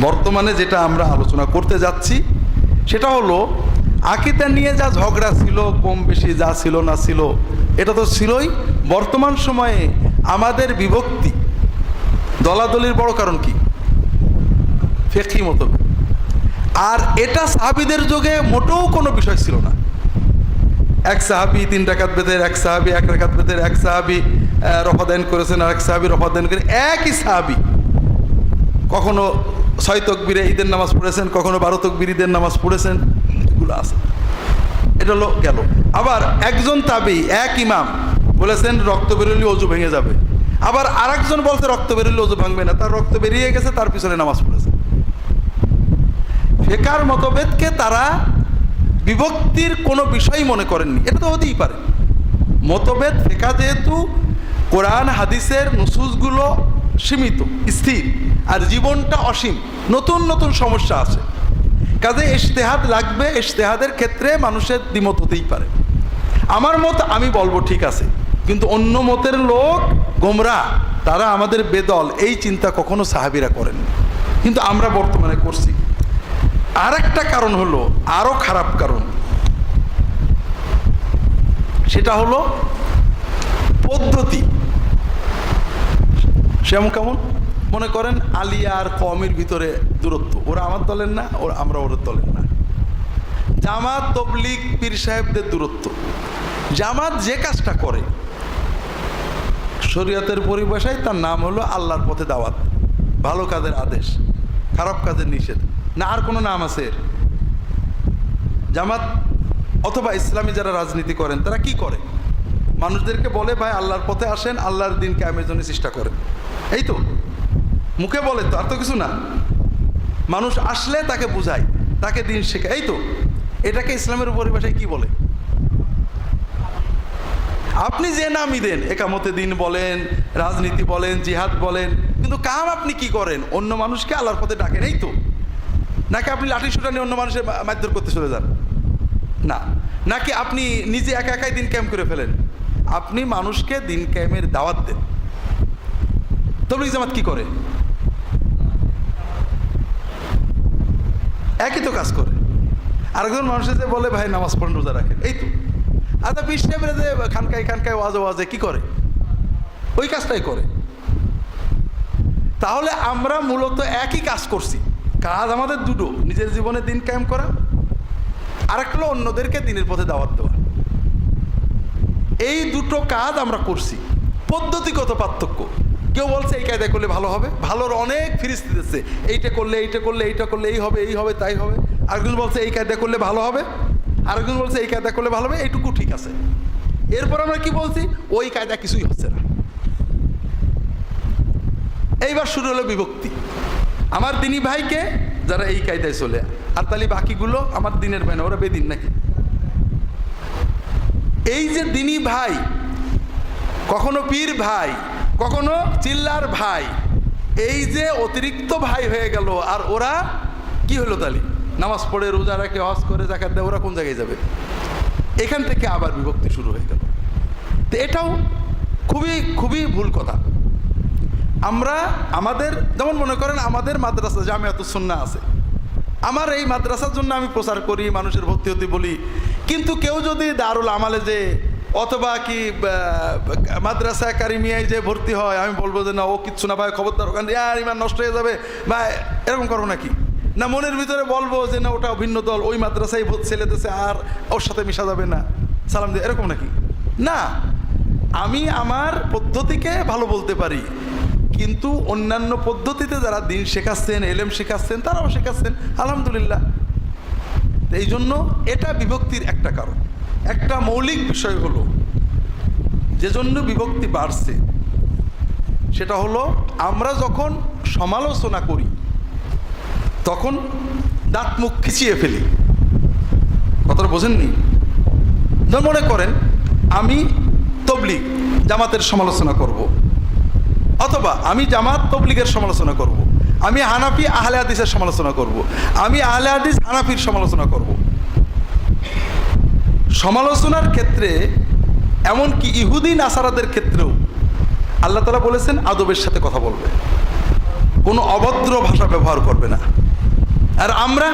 বর্তমানে যেটা আমরা আলোচনা করতে যাচ্ছি সেটা হলো আকিদা নিয়ে যা ঝগড়া ছিল কম বেশি যা ছিল না ছিল এটা তো ছিলই। বর্তমান সময়ে আমাদের বিভক্তি দলাদলির বড় কারণ কি? ফেকি মতো আর এটা সাহাবিদের যুগে মোটেও কোনো বিষয় ছিল না। এক সাহাবি তিন রাকাত বেদের এক সাহাবি এক রাকাত বেদের এক সাহাবি আহ, রফাদাইন করেছেন আর এক সাহাবি রফাদাইন করে একই সাহাবি কখনো ছয় তকবিরে ঈদের নামাজ পড়েছেন, কখনো বারো তকবির ঈদের নামাজ পড়েছেন, এগুলো আছে। এটা হলো গেল। আবার একজন তাবি, এক ইমাম বলেছেন, রক্ত বেরোলে অজু ভেঙে যাবে। আবার আরেকজন বলছে, রক্ত বেরোলে অজু ভাঙবে না। তার রক্ত বেরিয়ে গেছে, তার পিছনে নামাজ পড়েছে। ফেকার মতভেদকে তারা বিভক্তির কোনো বিষয় মনে করেননি। এটা তো হতেই পারে। মতভেদ, ফেকা যেহেতু, কোরআন, হাদিসের নুসুসগুলো সীমিত, স্থির। আর জীবনটা অসীম। নতুন নতুন সমস্যা আছে। কাজে ইশতেহাদ লাগবে, ইশতেহাদের ক্ষেত্রে মানুষের দ্বিমত হতেই পারে। আমার মত আমি বলব ঠিক আছে, কিন্তু অন্য মতের লোক, গোমরা, তারা আমাদের বেদল, এই চিন্তা কখনো সাহাবিরা করেন কিন্তু আমরা বর্তমানে করছি। আর একটা কারণ হলো, আরও খারাপ কারণ। সেটা হলো পদ্ধতি। সেমন কেমন? মনে করেন আলিয়া আর কমের ভিতরে দূরত্ব। ওরা আমার দলের না, ওরা, আমরা ওদের দলের না। জামাত তবলিক পীর সাহেবদের দূরত্ব। জামাত যে কাজটা করে, শরীয়তের পরিভাষায় তার নাম হলো আল্লাহর পথে দাওয়াত। ভালো কাজের আদেশ, খারাপ কাজের নিষেধ। না, আর কোনো নাম আছে এর। জামাত অথবা ইসলামী যারা রাজনীতি করেন, তারা কি করে? মানুষদেরকে বলে, ভাই, আল্লাহর পথে আসেন, আল্লাহর দিন কায়েমের জন্য চেষ্টা করেন। এই তো। মুখে বলে তো, আর তো কিছু না। মানুষ আসলে তাকে বুঝায়, তাকে দিন শেখায়। এই তো, এটাকে ইসলামের পরিভাষায় কি বলে? আপনি যে নামই দেন, একামতে দিন বলেন, রাজনীতি বলেন, জিহাদ বলেন, কিন্তু কাম আপনি কি করেন? অন্য মানুষকে আল্লাহর পথে ডাকেন, এই তো। নাকি আপনি লাঠি সুটা নিয়ে অন্য মানুষের মারধর করতে চলে যান? না। নাকি আপনি নিজে একা একাই দিন ক্যাম্প করে ফেলেন? আপনি মানুষকে দিন ক্যাম্পের দাওয়াত দেন। তবলিগ জামাত কি করে? একই তো কাজ করে। আরেকজন মানুষের যে বলে, ভাই, নামাজ পড়েন রোজা রাখেন। এই তো। আচ্ছা বিশ টাইমের যে খানকায় খানকায় ওয়াজে ওয়াজে কি করে? ওই কাজটাই করে। তাহলে আমরা মূলত একই কাজ করছি। কাজ আমাদের দুটো, নিজের জীবনে দিন কায়েম করা আরেকটা হলো অন্যদেরকে দিনের পথে দাওয়াত দেওয়া। এই দুটো কাজ আমরা করছি। পদ্ধতিগত পার্থক্য। কেউ বলছে, এই কায়দা করলে ভালো হবে? ভালোর অনেক ফিরিস্তি দিচ্ছে। এইটা করলে এইটা করলে এইটা করলে, এই হবে এই হবে, তাই হবে। আরেকজন বলছে, এই কায়দা করলে ভালো হবে? আরেকজন বলছে, এই কায়দা করলে ভালো হবে? এইটুকু ঠিক আছে। এরপর আমরা কি বলছি? ওই কায়দা কিছুই হচ্ছে না। এইবার শুরু হলো বিভক্তি। আমার দিনী ভাইকে যারা এই কায়দায় চলে, আর তাহলে বাকিগুলো আমার দিনের ভাই না, ওরা বেদিন নাকি? এই যে দিনী ভাই, কখনো পীর ভাই কখনো চিল্লার ভাই। এই যে অতিরিক্ত ভাই হয়ে গেল, আর ওরা কি হলো তাহলে? নামাজ পড়ে, রোজা রাখে, হজ করে জাকাত দেয়, ওরা কোন জায়গায় যাবে? এখান থেকে আবার বিভক্তি শুরু হয়ে গেল। তো এটাও খুবই খুবই ভুল কথা। আমরা আমাদের, যেমন মনে করেন আমাদের মাদ্রাসা জামিয়াত সুন্না আছে। আমার এই মাদ্রাসার জন্য আমি প্রচার করি, মানুষের ভর্তি হতে বলি। কিন্তু কেউ যদি দারুল আমালে যে অথবা কি মাদ্রাসা কারিমিয়ায় যে ভর্তি হয়, আমি বলব যে, না, ও কিচ্ছু না ভাই, খবরদার, ওখান আর, ইমান নষ্ট হয়ে যাবে। বা এরকম করো নাকি? না, মনের ভিতরে বলব যে, না, ওটা ভিন্ন দল, ওই মাদ্রাসায় ভোট ছেলে দেশে আর ওর সাথে মিশা যাবে না। সালাম দিয়ে, এরকম নাকি? না, আমি আমার পদ্ধতিকে ভালো বলতে পারি, কিন্তু অন্যান্য পদ্ধতিতে যারা দিন শেখাচ্ছেন, এলেম শেখাচ্ছেন, তারাও শেখাচ্ছেন, আলহামদুলিল্লাহ। এই জন্য এটা বিভক্তির একটা কারণ। একটা মৌলিক বিষয় হলো, যে জন্য বিভক্তি বাড়ছে, সেটা হলো আমরা যখন সমালোচনা করি, তখন দাঁত মুখ খিচিয়ে ফেলি কথাটা বোঝেননি মনে করেন, আমি তবলিগ, জামাতের সমালোচনা করব। অথবা আমি জামাত তবলিগের সমালোচনা করব। আমি হানাফি আহলে হাদিসের সমালোচনা করব। আমি আহলে হাদিস হানাফির সমালোচনা করব। সমালোচনার ক্ষেত্রে, এমনকি ইহুদি নাসারাদের ক্ষেত্রেও আল্লাহ তালা বলেছেন, আদবের সাথে কথা বলবে। কোনো অভদ্র ভাষা ব্যবহার করবে না। আর আমরা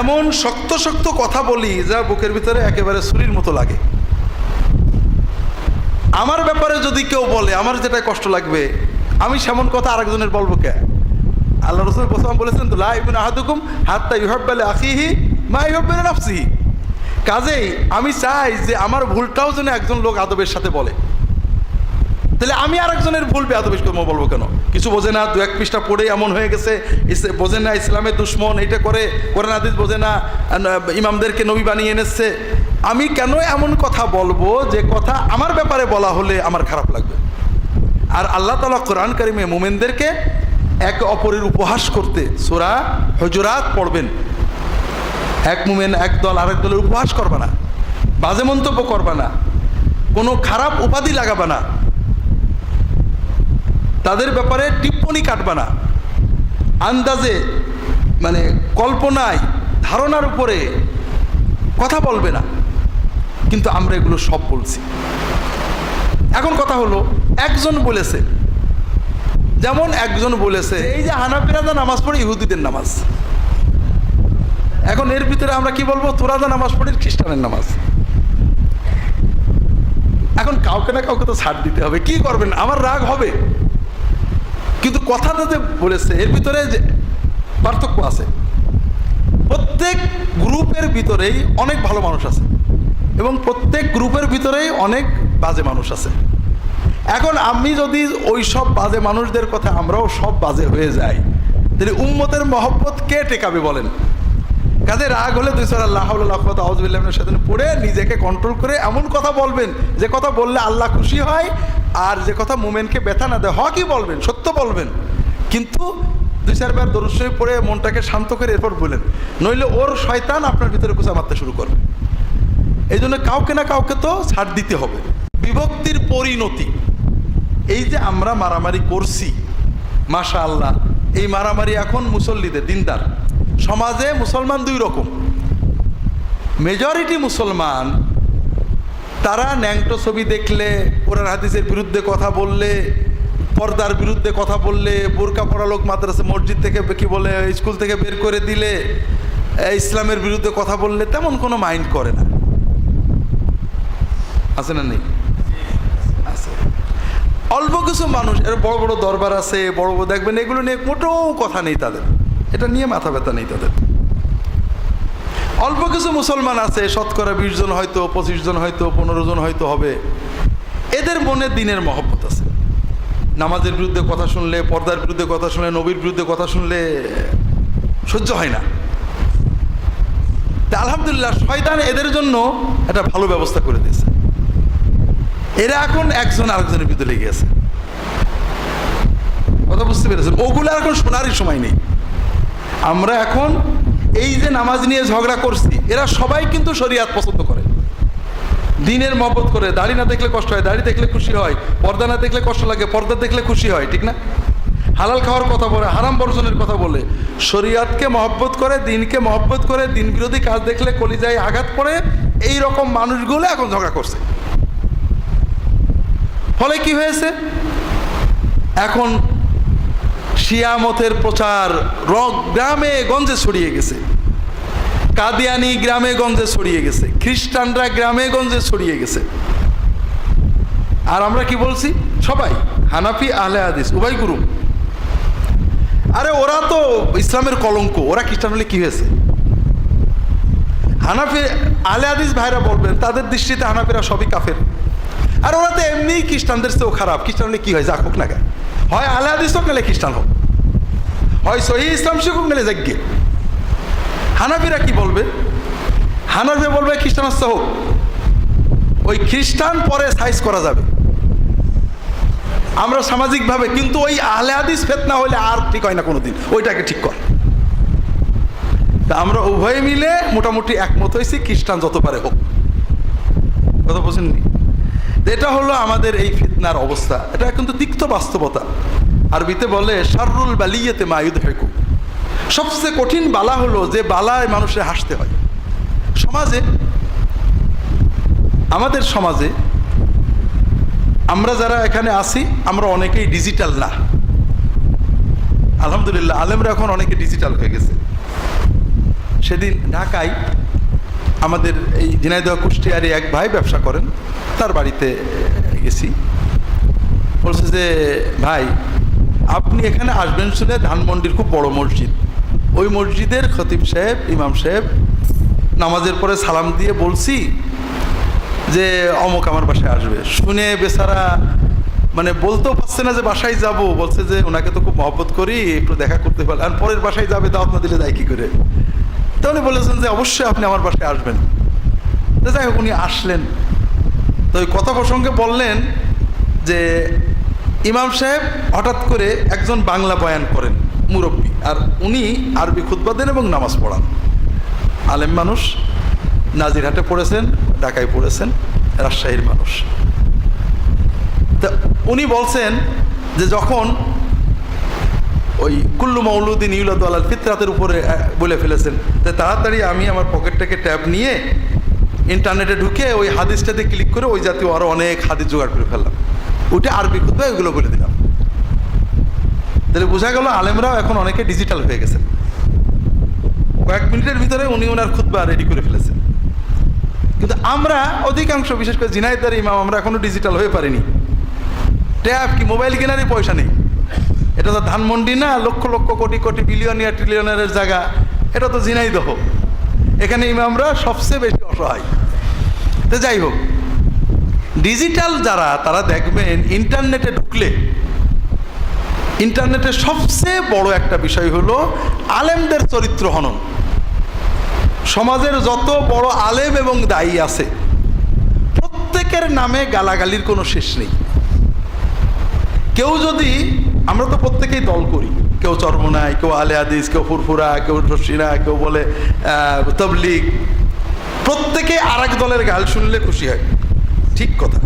এমন শক্ত শক্ত কথা বলি যা বুকের ভিতরে একেবারে ছুরির মতো লাগে। আমার ব্যাপারে যদি কেউ বলে, আমার যেটা কষ্ট লাগবে, আমি সেমন কথা আরেকজনের বলব কে? আল্লাহ রসুল প্রথম বলেছেন তো লাইবুন আহাদুকুম হাত্তা ইহব্বালে আখিহি মা ইহব্বালে নাফসিহি। কাজেই আমি চাই যে আমার ভুলটাও যেন একজন লোক আদবের সাথে বলে। তাহলে আমি আর একজনের ভুল বেআদবিস করব বলব কেন? কিছু বোঝে না, দু এক পৃষ্ঠা পড়ে এমন হয়ে গেছে বোঝে না ইসলামের দুশ্মন, এইটা করে, কোরআন হাদিস বোঝে না ইমামদেরকে নবী বানিয়ে এনেছে। আমি কেন এমন কথা বলব যে কথা আমার ব্যাপারে বলা হলে আমার খারাপ লাগবে? আর আল্লাহ তালা কোরআন কারিমে মোমেনদেরকে এক অপরের উপহাস করতে সোরা হজরাত পড়বেন। এক মুমেন, এক দল, আরেক দলের উপহাস করবে না, বাজে মন্তব্য করবে না, কোনো খারাপ উপাধি লাগাবে না, তাদের ব্যাপারে টিপ্পনি কাটবে না, আন্দাজে মানে কল্পনায়, ধারণার উপরে কথা বলবে না। কিন্তু আমরা এগুলো সব বলছি। এখন কথা হলো, একজন বলেছে, যেমন একজন বলেছে, এই যে হানাফিরা যা নামাজ পড়ে ইহুদিদের নামাজ এখন এর ভিতরে আমরা কি বলব? তোরা যা নামাজ পড়ি খ্রিস্টানের নামাজ। এখন কাউকে না কাউকে তো ছাড় দিতে হবে। কি করবেন? আমার রাগ হবে। কিন্তু কথাটা যে বলেছে, এর ভিতরে যে পার্থক্য আছে। প্রত্যেক গ্রুপের ভিতরেই অনেক ভালো মানুষ আছে এবং প্রত্যেক গ্রুপের ভিতরেই অনেক বাজে মানুষ আছে। এখন আমি যদি ওই সব বাজে মানুষদের কথা আমরাও সব বাজে হয়ে যাই, তাহলে উম্মতের মহব্বত কে টেকাবে বলেন? কাজে রাগ হলে দুই সাল আল্লাহ আউজবিল্লামের সাথে পড়ে নিজেকে কন্ট্রোল করে এমন কথা বলবেন, যে কথা বললে আল্লাহ খুশি হয়, আর যে কথা মোমেনকে ব্যথা না দেয়, হকই বলবেন, সত্য বলবেন। কিন্তু দুই চারবার দরুশ্বই পড়ে মনটাকে শান্ত করে এরপর বলেন নইলে ওর শয়তান আপনার ভিতরে কুচা মারতে শুরু করবে। এই জন্য কাউকে না কাউকে তো ছাড় দিতে হবে। বিভক্তির পরিণতি। এই যে আমরা মারামারি করছি মাশা আল্লাহ এই মারামারি এখন মুসল্লিদের, দিনদার। সমাজে মুসলমান দুই রকম। মেজরিটি মুসলমান, তারা ন্যাংটো ছবি দেখলে, কোরআন হাদিসের বিরুদ্ধে কথা বললে, পর্দার বিরুদ্ধে কথা বললে, বোরকা পড়া লোক মাদ্রাসা, মসজিদ থেকে কি বলে, স্কুল থেকে বের করে দিলে ইসলামের বিরুদ্ধে কথা বললে তেমন কোনো মাইন্ড করে না। আছে না নেই? আছে। অল্প কিছু মানুষ, এর বড় বড় দরবার আছে, বড় বড় দেখবেন, এগুলো নিয়ে মোটেও কথা নেই তাদের। এটা নিয়ে মাথা ব্যথা নেই তাদের। অল্প কিছু মুসলমান আছে, শতকরা বিশ জন হয়তো, পঁচিশ জন হয়তো, পনেরো জন হয়তো হবে। এদের মনে দিনের মহব্বত আছে। নামাজের বিরুদ্ধে কথা শুনলে, পর্দার বিরুদ্ধে কথা শুনলে, নবীর বিরুদ্ধে কথা শুনলে সহ্য হয় না। আলহামদুলিল্লাহ, শয়তান এদের জন্য একটা ভালো ব্যবস্থা করে দিয়েছে। এরা এখন একজন আরেকজনের ভিতরে লেগে আছে। কথা বুঝতে পেরেছেন? ওগুলো এখন শোনারই সময় নেই। আমরা এখন এই যে নামাজ নিয়ে ঝগড়া করছি, এরা সবাই কিন্তু শরিয়াত পছন্দ করে। দিনের মহব্বত করে, দাড়ি না দেখলে কষ্ট হয়, দাড়ি দেখলে খুশি হয়, পর্দা না দেখলে কষ্ট লাগে, পর্দা দেখলে খুশি হয়, ঠিক না? হালাল খাওয়ার কথা বলে, হারাম বর্জনের কথা বলে, শরিয়াতকে মহব্বত করে, দিনকে মহব্বত করে, দিন বিরোধী কাজ দেখলে কলিজায় আঘাত পড়ে, এই রকম মানুষগুলো এখন ঝগড়া করছে। ফলে কি হয়েছে? এখন শিয়ামতের প্রচার গ্রামে গঞ্জে ছড়িয়ে গেছে। কাদিয়ানি গ্রামে গঞ্জে ছড়িয়ে গেছে। খ্রিস্টানরা গ্রামে গঞ্জে ছড়িয়ে গেছে। আর আমরা কি বলছি? সবাই, হানাফি, আহলে হাদিস, উভয় গুরু। আরে ওরা তো ইসলামের কলঙ্ক, ওরা খ্রিস্টান হলে কি হয়েছে? হানাফি আলে হাদিস ভাইরা বলবেন, তাদের দৃষ্টিতে হানাফিরা সবই কাফের। আর ওরা তো এমনিই খ্রিস্টানদের চেয়েও খারাপ। খ্রিস্টান হলে কি হয়? যাক হোক না হয় আলে হাদিস হোক, নাহলে খ্রিস্টান হোক। হয় সহি ইসলাম শিখুক নাহলে যাজ্ঞে হানাফিরা কি বলবে? হানাফি বলবে খ্রিস্টান হোক। ওই খ্রিস্টান পরে সাইজ করা যাবে। আমরা সামাজিকভাবে, কিন্তু ওই আহলে হাদিস ফেতনা হলে আর ঠিক হয় না কোনোদিন। ওইটাকে ঠিক কর। তা আমরা উভয়ে মিলে মোটামুটি একমত হয়েছি খ্রিস্টান যত পারে হোক। কথা বোঝেননি? এটা হলো আমাদের এই ফিতনার অবস্থা। এটা কিন্তু তিক্ত বাস্তবতা। আরবিতে বলে, শাররুল বালিয়েতে মায়ুদ হেকু সবচেয়ে কঠিন বালা হলো যে বালায় মানুষের হাসতে হয়। সমাজে, আমাদের সমাজে, আমরা যারা এখানে আছি, আমরা অনেকেই ডিজিটাল না। আলহামদুলিল্লাহ, আলেমরা এখন অনেকে ডিজিটাল হয়ে গেছে। সেদিন ঢাকায় আমাদের এই ঝিনাইদহ কুষ্টিয়ারি এক ভাই ব্যবসা করেন, তার বাড়িতে গেছি। বলছে যে, ভাই আপনি এখানে আসবেন শুনে ধানমন্ডির খুব বড় মসজিদ। ওই মসজিদের খতিব সাহেব, ইমাম সাহেব নামাজের পরে সালাম দিয়ে বলছি যে, অমুক আমার বাসায় আসবে। শুনে বেচারা মানে বলতেও পারছে না যে বাসায় যাব। বলছে যে, ওনাকে তো খুব মহব্বত করি, একটু দেখা করতে পারলে। আর পরের বাসায় যাবে, দাওয়াত না দিলে যায় কী করে? তো উনি বলেছেন যে, অবশ্যই আপনি আমার বাসায় আসবেন। তো যাই হোক, উনি আসলেন। তো ওই কথা প্রসঙ্গে বললেন যে ইমাম সাহেব হঠাৎ করে একজন বাংলা বয়ান করেন, মুরব্বী। আর উনি আরবি খুতবা দেন এবং নামাজ পড়ান। আলেম মানুষ, নাজিরহাটে পড়েছেন, ঢাকায় পড়েছেন, রাজশাহীর মানুষ। তা উনি বলছেন যে যখন ওই কুল্লু মৌলুদ্দিন ইউলাদ ফিতরাতের উপরে বলে ফেলেছেন যে তাড়াতাড়ি আমি আমার পকেট থেকে ট্যাব নিয়ে ইন্টারনেটে ঢুকে ওই হাদিসটাতে ক্লিক করে ওই জাতীয় আরও অনেক হাদিস জোগাড় করে ফেললাম। ওইটা আরবি খুদ্া ওইগুলো বলে দিলাম। তাহলে বোঝা গেল আলেমরাও এখন অনেকে ডিজিটাল হয়ে গেছেন কয়েক মিনিটের ভিতরে উনি ওনার খুদ্া রেডি করে ফেলেছেন। কিন্তু আমরা অধিকাংশ, বিশেষ করে জিনাইদার ইমাম, আমরা এখনও ডিজিটাল হয়ে পারিনি। ট্যাব কি মোবাইল কেনারই পয়সা নেই। এটা তো ধানমন্ডি না, লক্ষ লক্ষ কোটি কোটি বিলিয়নিয়ার ট্রিলিয়নারের জায়গা। এটা তো ঝিনাইদহ। এখানে ইমামরা সবচেয়ে বেশি অসহায়। তো যাই হোক ডিজিটাল যারা, তারা দেখবেন ইন্টারনেটে ঢুকলে ইন্টারনেটের সবচেয়ে বড় একটা বিষয় হলো আলেমদের চরিত্র হনন। সমাজের যত বড় আলেম এবং দায়ী আছে, প্রত্যেকের নামে গালাগালির কোনো শেষ নেই। কেউ যদি, আমরা তো প্রত্যেকেই দল করি, কেউ চর্মনায় কেউ আলে আদিস কেউ ফুরফুরা, কেউ রশিনা কেউ বলে তবলিগ, প্রত্যেকে আর দলের গাল শুনলে খুশি হয়। ঠিক কথা।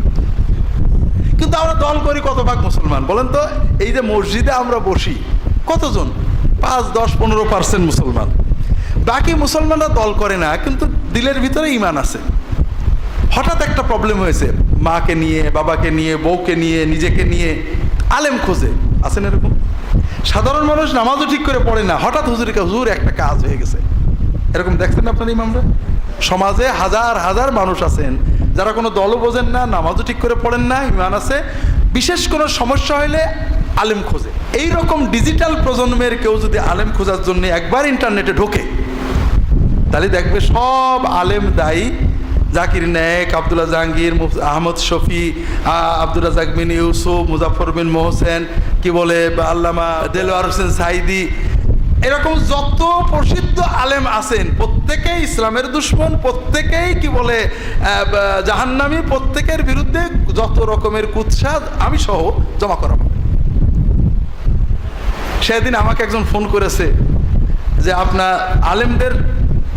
কিন্তু আমরা দল করি কত ভাগ মুসলমান, বলেন তো? এই যে মসজিদে আমরা বসি, কতজন? পাঁচ, দশ, পনেরো পার্সেন্ট মুসলমান। বাকি মুসলমানরা দল করে না, কিন্তু দিলের ভিতরে ইমান আছে। হঠাৎ একটা প্রবলেম হয়েছে, মাকে নিয়ে, বাবাকে নিয়ে, বউকে নিয়ে, নিজেকে নিয়ে, আলেম খোঁজে। আছেন এরকম? সাধারণ মানুষ নামাজও ঠিক করে পড়ে না, হঠাৎ হুজুরকে হুজুর, একটা কাজ হয়ে গেছে। এরকম দেখছেন আপনার ইমামরা? সমাজে হাজার হাজার মানুষ আছেন যারা কোনো দলও বোঝেন না, নামাজও ঠিক করে পড়েন না, ইমান আছে, বিশেষ কোনো সমস্যা হলে আলেম খোঁজে। এই রকম ডিজিটাল প্রজন্মের কেউ যদি আলেম খোঁজার জন্য একবার ইন্টারনেটে ঢোকে, তাহলে দেখবে সব আলেম দায়ী। জাকির নায়েক আবদুল্লাহ জাহাঙ্গীর আহমদ শফি, আ- আব্দুর রাজাক ইউসুফ, মুজাফর বিন মোহসেন, কি বলে আল্লামা দেলোয়ার হোসেন সাইদি এরকম যত প্রসিদ্ধ আলেম আছেন, প্রত্যেকেই ইসলামের দুশ্মন, প্রত্যেকেই কি বলে জাহান্নামী, প্রত্যেকের বিরুদ্ধে যত রকমের কুৎসাদ আমি সহ জমা করাবো। সেদিন আমাকে একজন ফোন করেছে যে আপনার আলেমদের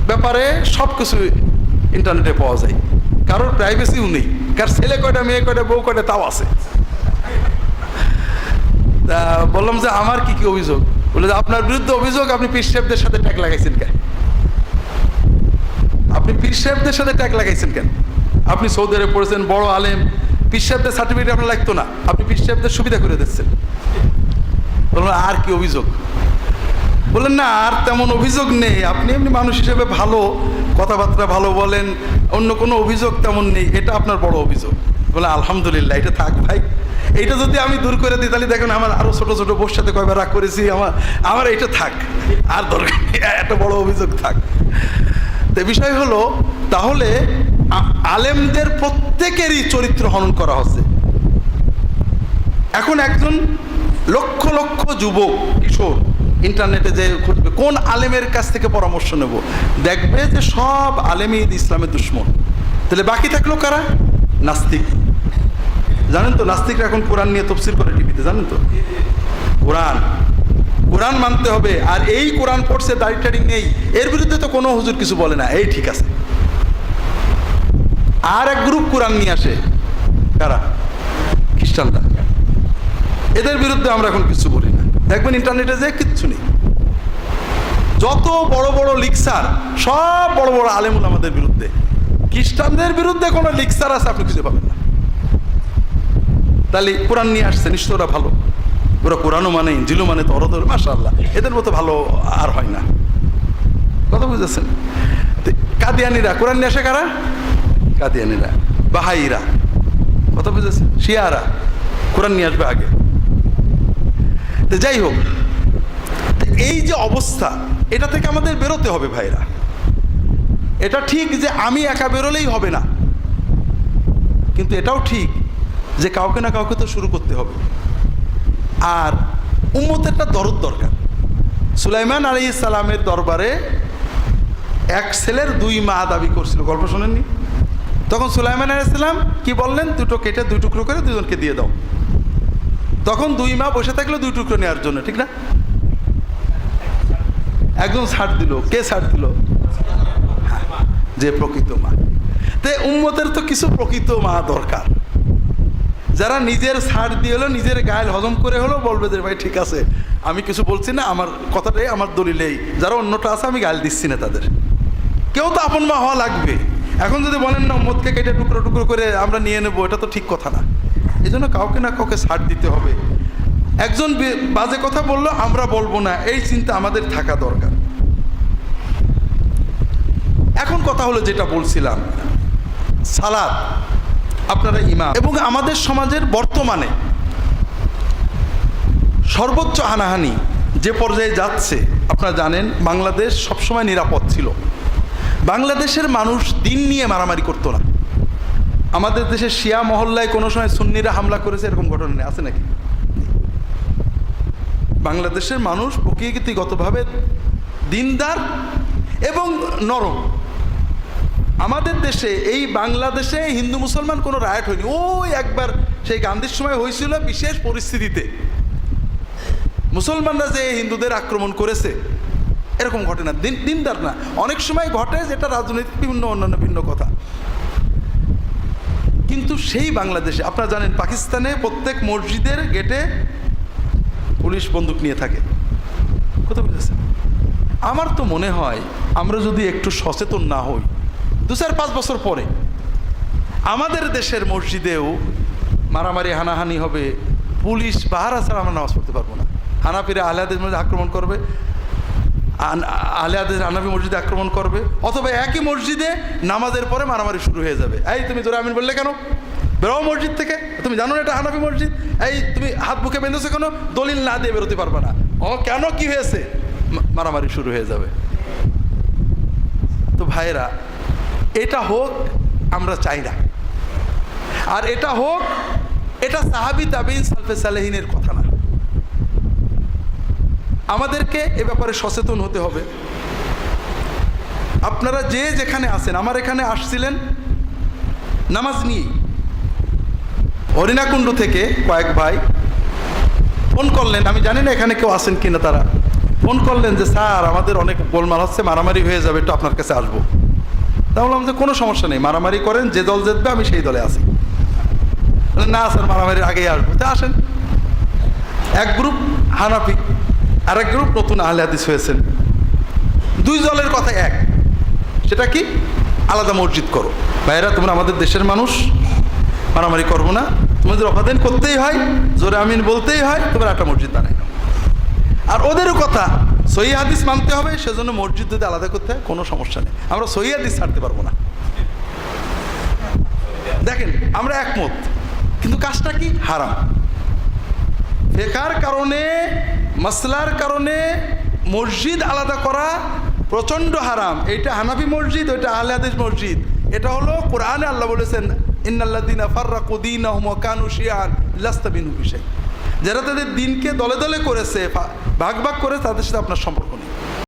ব্যাপারে সব কিছু ইন্টারনেটে পাওয়া যায়। কারোর প্রাইভেসিও নেই। কার ছেলে কয়টা, মেয়ে কয়টা, বউ কয়টা, তাও আছে। বললাম যে, আমার কি কি অভিযোগ? বলে যে, আপনার বিরুদ্ধে অভিযোগ, আপনি পীর সাহেবদের সাথে ট্যাগ লাগাইছেন কেন? আপনি পীর সাহেবদের সাথে ট্যাগ লাগাইছেন কেন? আপনি সৌদি আরবে পড়েছেন, বড় আলেম। পীর সাহেবদের সার্টিফিকেট আপনার লাগতো না। আপনি পীর সাহেবদের সুবিধা করে দিচ্ছেন। বললাম, আর কি অভিযোগ? বললেন, না, আর তেমন অভিযোগ নেই। আপনি এমনি মানুষ হিসেবে ভালো, কথাবার্তা ভালো বলেন, অন্য কোনো অভিযোগ তেমন নেই। এটা আপনার বড় অভিযোগ। বলে আলহামদুলিল্লাহ, এটা থাক ভাই। এইটা যদি আমি দূর করে দিই, তাহলে দেখেন আমার আরও ছোটো ছোটো বোর সাথে কয়বার রাগ করেছি, আমার আমার এটা থাক। আর দরকার একটা বড় অভিযোগ থাক। তো বিষয় হলো, তাহলে আলেমদের প্রত্যেকেরই চরিত্র হনন করা হচ্ছে। এখন একজন লক্ষ লক্ষ যুবক, কিশোর, ইন্টারনেটে যে খুঁজবে, কোন আলেমের কাছ থেকে পরামর্শ নেব? দেখবে যে সব আলেমই ইসলামের দুশ্মন। তাহলে বাকি থাকল কারা? নাস্তিক। জানেন তো, নাস্তিকরা এখন কোরআন নিয়ে তফসিল করে টিভিতে, জানেন তো? কোরআন কোরআন মানতে হবে, আর এই কোরআন পড়ছে, দাড়ি টাড়ি নেই, এর বিরুদ্ধে তো কোনো হুজুর কিছু বলে না, এই ঠিক আছে। আর এক গ্রুপ কোরআন নিয়ে আসে, কারা? খ্রিস্টানরা। এদের বিরুদ্ধে আমরা এখন কিছু বলি না। দেখবেন ইন্টারনেটে যে কিচ্ছু নেই। যত বড় বড় লিকসার সব বড় বড় আলেমুল আমাদের বিরুদ্ধে। খ্রিস্টানদের বিরুদ্ধে কোনো লিকসার আছে, আপনি খুঁজে পাবেন তাহলে কোরআন নিয়ে আসছে, নিশ্চয় ওরা ভালো। ওরা কোরআনও মানে ইঞ্জিলও মানে তরদর মাশাল্লাহ এদের মতো ভালো আর হয় না। কথা বুঝেছেন? তো কাদিয়ানিরা, কোরআন নিয়ে আসে কারা? কাদিয়ানিরা, বাহাইরা। কথা বুঝেছেন? শিয়ারা, কোরআন নিয়ে আসবে আগে। তো যাই হোক, তো এই যে অবস্থা, এটা থেকে আমাদের বেরোতে হবে ভাইরা। এটা ঠিক যে আমি একা বেরোলেই হবে না। কিন্তু এটাও ঠিক যে কাউকে না কাউকে তো শুরু করতে হবে। আর উম্মতেরটা দরদ দরকার। সুলাইমান আলী সালামের দরবারে এক ছেলের দুই মা দাবি করছিল। গল্প শোনেননি? তখন সুলাইমান আলাইসাল্লাম কি বললেন? দুটো কেটে দুই টুকরো করে দুজনকে দিয়ে দাও। তখন দুই মা বসে থাকল দুই টুকরো নেওয়ার জন্য ঠিক না? একজন ছাড় দিল। কে ছাড় দিল? হ্যাঁ, যে প্রকৃত মা। তে উম্মতের তো কিছু প্রকৃত মা দরকার। যারা নিজের ছাড় দিয়ে হলো, নিজের গায়েল হজম করে হলো, বলবে যে, ভাই, ঠিক আছে। আমি কিছু বলছি না, আমার কথাটাই, আমার দলিলেই যারা অন্যটা আছে, আমি গাল দিচ্ছি না তাদের। কেউ তো আপন মা হওয়া লাগবে। এখন যদি বলেন না, মদকে কেটে টুকরো টুকরো করে আমরা নিয়ে নেব এটা তো ঠিক কথা না। এই জন্য কাউকে না কাউকে ছাড় দিতে হবে। একজন বাজে কথা বলল, আমরা বলব না। এই চিন্তা আমাদের থাকা দরকার। এখন কথা হলো যেটা বলছিলাম। সালাদ। আপনারা ইমাম। এবং আমাদের সমাজের বর্তমানে সর্বোচ্চ হানাহানি যে পর্যায়ে যাচ্ছে, আপনারা জানেন, বাংলাদেশ সবসময় নিরাপদ ছিল। বাংলাদেশের মানুষ দিন নিয়ে মারামারি করতো না। আমাদের দেশে শিয়া মহল্লায় কোনো সময় সুন্নিরা হামলা করেছে, এরকম ঘটনা নেই। আছে নাকি? বাংলাদেশের মানুষ প্রকৃতিগতভাবে দিনদার এবং নরম। আমাদের দেশে, এই বাংলাদেশে হিন্দু মুসলমান কোনো রায়ট হয়নি। ওই একবার সেই গান্ধীর সময় হয়েছিল বিশেষ পরিস্থিতিতে। মুসলমানরা যে হিন্দুদের আক্রমণ করেছে, এরকম ঘটে না দিন দিনদার না। অনেক সময় ঘটে যেটা রাজনৈতিক বিভিন্ন অন্যান্য ভিন্ন কথা। কিন্তু সেই বাংলাদেশে, আপনারা জানেন, পাকিস্তানে প্রত্যেক মসজিদের গেটে পুলিশ বন্দুক নিয়ে থাকে। কথা বুঝেছেন? আমার তো মনে হয়, আমরা যদি একটু সচেতন না হই দু চার পাঁচ বছর পরে আমাদের দেশের মসজিদেও মারামারি, হানাহানি হবে। পুলিশ পাহারা ছাড়া আমরা নামাজ পড়তে পারব না। হানাফিরা আহলাদের মধ্যে আক্রমণ করবে। আহলাদের হানাফি মসজিদে আক্রমণ করবে। অথবা একই মসজিদে নামাজের পরে মারামারি শুরু হয়ে যাবে। এই তুমি জোরে আমিন বললে কেন? বেরো মসজিদ থেকে। তুমি জানো না এটা হানাফি মসজিদ? এই তুমি হাত বুকে বেঁধেছো কেন? দলিল না দিয়ে বেরোতে পারবে না। ও, কেন কি হয়েছে? মারামারি শুরু হয়ে যাবে। তো ভাইরা এটা হোক, আমরা চাই না। আর এটা হোক, এটা সাহাবি তাবিন সালফে সালেহিনের কথা না। আমাদেরকে এ ব্যাপারে সচেতন হতে হবে। আপনারা যে যেখানে আছেন, আমার এখানে আসছিলেন নামাজ নিয়ে। হরিণাকুণ্ড থেকে কয়েক ভাই ফোন করলেন, আমি জানি না এখানে কেউ আসেন কিনা তারা। ফোন করলেন যে, স্যার, আমাদের অনেক গোলমাল হচ্ছে, মারামারি হয়ে যাবে, একটু আপনার কাছে আসব। তা বললাম যে কোনো সমস্যা নেই। মারামারি করেন যে দল জিতবে আমি সেই দলে বললেন, না স্যার মারামারির আগেই আসব। তা আসেন। এক গ্রুপ হানাফি আর এক গ্রুপ নতুন আহলে হাদিস হয়েছেন। দুই দলের কথা এক। সেটা কি? আলাদা মসজিদ করো। ভাইয়েরা তোমরা আমাদের দেশের মানুষ। মারামারি করব না। তোমাদের অপাদান করতেই হয় জোরে আমিন বলতেই হয় তোমরা একটা মসজিদ বানাই। আর ওদেরও কথা সহি হাদিস মানতে হবে, সেজন্য মসজিদ যদি আলাদা করতে হয়, কোনো সমস্যা নেই। আমরা সহি হাদিস ছাড়তে পারব না। দেখেন, আমরা একমত, কিন্তু কাজটা কি? হারাম। ফেকার কারণে, মাসলার কারণে মসজিদ আলাদা করা প্রচণ্ড হারাম। এটা হানাফি মসজিদ ওইটা আহলে হাদিস মসজিদ। এটা হলো কোরআনে আল্লাহ বলেছেন ইন্নাল্লাদিনা ফাররাকু দীনাহুম ওয়া কানু শিয়ান লাস্তা বিনহু বিশাই। যারা তাদের দিনকে দলে দলে করেছে ভাগ ভাগ করে তাদের সাথে আপনার সম্পর্ক